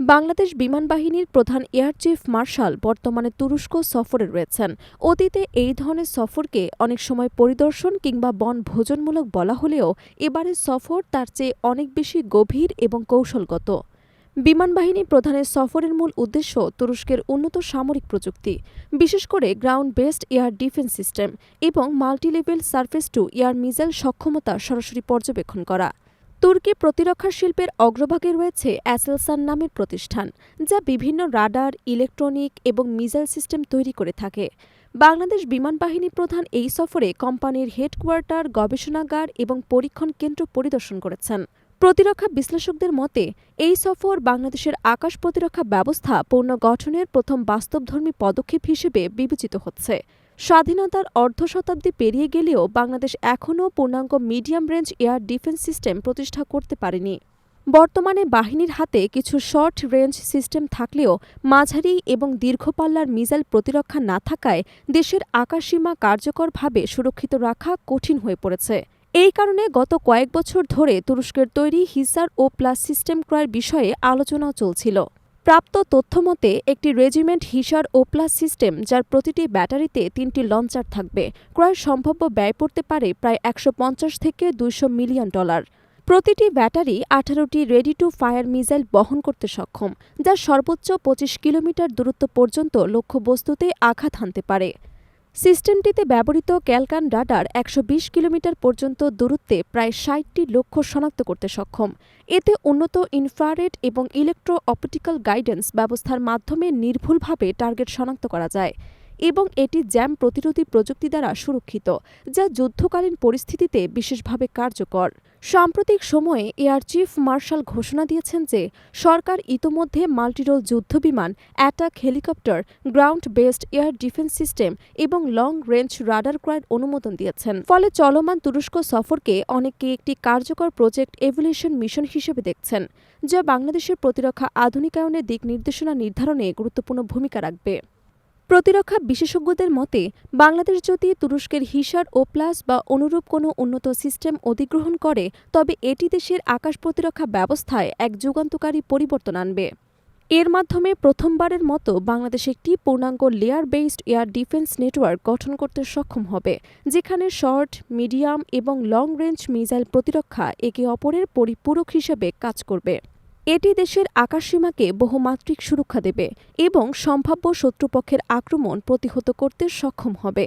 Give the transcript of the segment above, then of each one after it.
বাংলাদেশ বিমান বাহিনীর প্রধান এয়ার চিফ মার্শাল বর্তমানে তুরস্ক সফরে রয়েছেন। অতীতে এই ধরনের সফরকে অনেক সময় পরিদর্শন কিংবা বন ভোজনমূলক বলা হলেও এবারের সফর তার চেয়ে অনেক বেশি গভীর এবং কৌশলগত। বিমান বাহিনী প্রধানের সফরের মূল উদ্দেশ্য তুরস্কের উন্নত সামরিক প্রযুক্তি, বিশেষ করে ground based air defence system এবং multilevel surface to air missile সক্ষমতা সরাসরি পর্যবেক্ষণ করা। তুর্কি প্রতিরক্ষা শিল্পের অগ্রভাগে রয়েছে অ্যাসেলসান নামের প্রতিষ্ঠান, যা বিভিন্ন রাডার, ইলেকট্রনিক এবং মিসাইল সিস্টেম তৈরি করে থাকে। বাংলাদেশ বিমান বাহিনী প্রধান এই সফরে কোম্পানির হেডকোয়ার্টার, গবেষণাগার এবং পরীক্ষণ কেন্দ্র পরিদর্শন করেছেন। প্রতিরক্ষা বিশ্লেষকদের মতে, এই সফর বাংলাদেশের আকাশ প্রতিরক্ষা ব্যবস্থা পুনর্গঠনের প্রথম বাস্তবধর্মী পদক্ষেপ হিসেবে বিবেচিত হচ্ছে। স্বাধীনতার অর্ধ শতাব্দী পেরিয়ে গেলেও বাংলাদেশ এখনও পূর্ণাঙ্গ medium range air defence system প্রতিষ্ঠা করতে পারেনি। বর্তমানে বাহিনীর হাতে কিছু শর্ট রেঞ্জ সিস্টেম থাকলেও মাঝারি এবং দীর্ঘপাল্লার মিসাইল প্রতিরক্ষা না থাকায় দেশের আকাশসীমা কার্যকরভাবে সুরক্ষিত রাখা কঠিন হয়ে পড়েছে। এই কারণে গত কয়েক বছর ধরে তুরস্কের তৈরি হিসার ও প্লাস সিস্টেম ক্রয়ের বিষয়ে আলোচনাও চলছিল। প্রাপ্ত তথ্যমতে একটি regiment Hisar O plus system যার প্রতিটি ব্যাটারিতে তিনটি লঞ্চার থাকবে, ক্রয় সম্ভাব্য ব্যয় পড়তে পারে প্রায় একশো পঞ্চাশ থেকে দুইশো মিলিয়ন ডলার। প্রতিটি ব্যাটারি আঠারোটি রেডি টু ফায়ার মিসাইল বহন করতে সক্ষম, যা সর্বোচ্চ পঁচিশ কিলোমিটার দূরত্ব পর্যন্ত লক্ষ্যবস্তুতে আঘাত হানতে পারে। সিস্টেমটিতে ব্যবহৃত ক্যালকান রাডার একশো বিশ কিলোমিটার পর্যন্ত দূরত্বে প্রায় ষাটটি লক্ষ্য শনাক্ত করতে সক্ষম। এতে উন্নত ইনফ্রারেড এবং ইলেকট্রো অপটিক্যাল গাইডেন্স ব্যবস্থার মাধ্যমে নির্ভুলভাবে টার্গেট শনাক্ত করা যায় এবং এটি জ্যাম প্রতিরোধী প্রযুক্তি দ্বারা সুরক্ষিত, যা যুদ্ধকালীন পরিস্থিতিতে বিশেষভাবে কার্যকর। সাম্প্রতিক সময়ে এয়ার চিফ মার্শাল ঘোষণা দিয়েছেন যে সরকার ইতোমধ্যে মাল্টিরোল যুদ্ধবিমান attack helicopter, ground based air defence system এবং লং রেঞ্জ রাডার ক্রয়ের অনুমোদন দিয়েছেন। ফলে চলমান তুরস্ক সফরকে অনেকে একটি কার্যকর প্রজেক্ট এভলিউশন মিশন হিসেবে দেখছেন, যা বাংলাদেশের প্রতিরক্ষা আধুনিকায়নের দিক নির্দেশনা নির্ধারণে গুরুত্বপূর্ণ ভূমিকা রাখবে। প্রতিরক্ষা বিশেষজ্ঞদের মতে, বাংলাদেশ যদি তুরস্কের হিসার ও প্লাস বা অনুরূপ কোনো উন্নত সিস্টেম অধিগ্রহণ করে, তবে এটি দেশের আকাশ প্রতিরক্ষা ব্যবস্থায় এক যুগান্তকারী পরিবর্তন আনবে। এর মাধ্যমে প্রথমবারের মতো বাংলাদেশ একটি পূর্ণাঙ্গ layer based air defence network গঠন করতে সক্ষম হবে, যেখানে শর্ট মিডিয়াম এবং লং রেঞ্জ মিসাইল প্রতিরক্ষা একে অপরের পরিপূরক হিসেবে কাজ করবে। এটি দেশের আকাশসীমাকে বহুমাত্রিক সুরক্ষা দেবে এবং সম্ভাব্য শত্রুপক্ষের আক্রমণ প্রতিহত করতে সক্ষম হবে।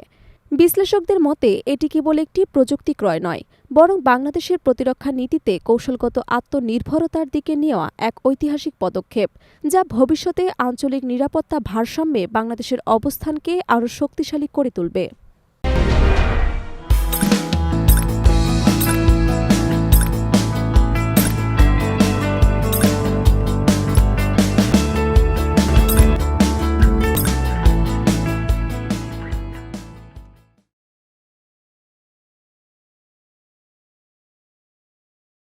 বিশ্লেষকদের মতে, এটি কেবল একটি প্রযুক্তি ক্রয় নয়, বরং বাংলাদেশের প্রতিরক্ষা নীতিতে কৌশলগত আত্মনির্ভরতার দিকে নেওয়া এক ঐতিহাসিক পদক্ষেপ, যা ভবিষ্যতে আঞ্চলিক নিরাপত্তা ভারসাম্যে বাংলাদেশের অবস্থানকে আরও শক্তিশালী করে তুলবে।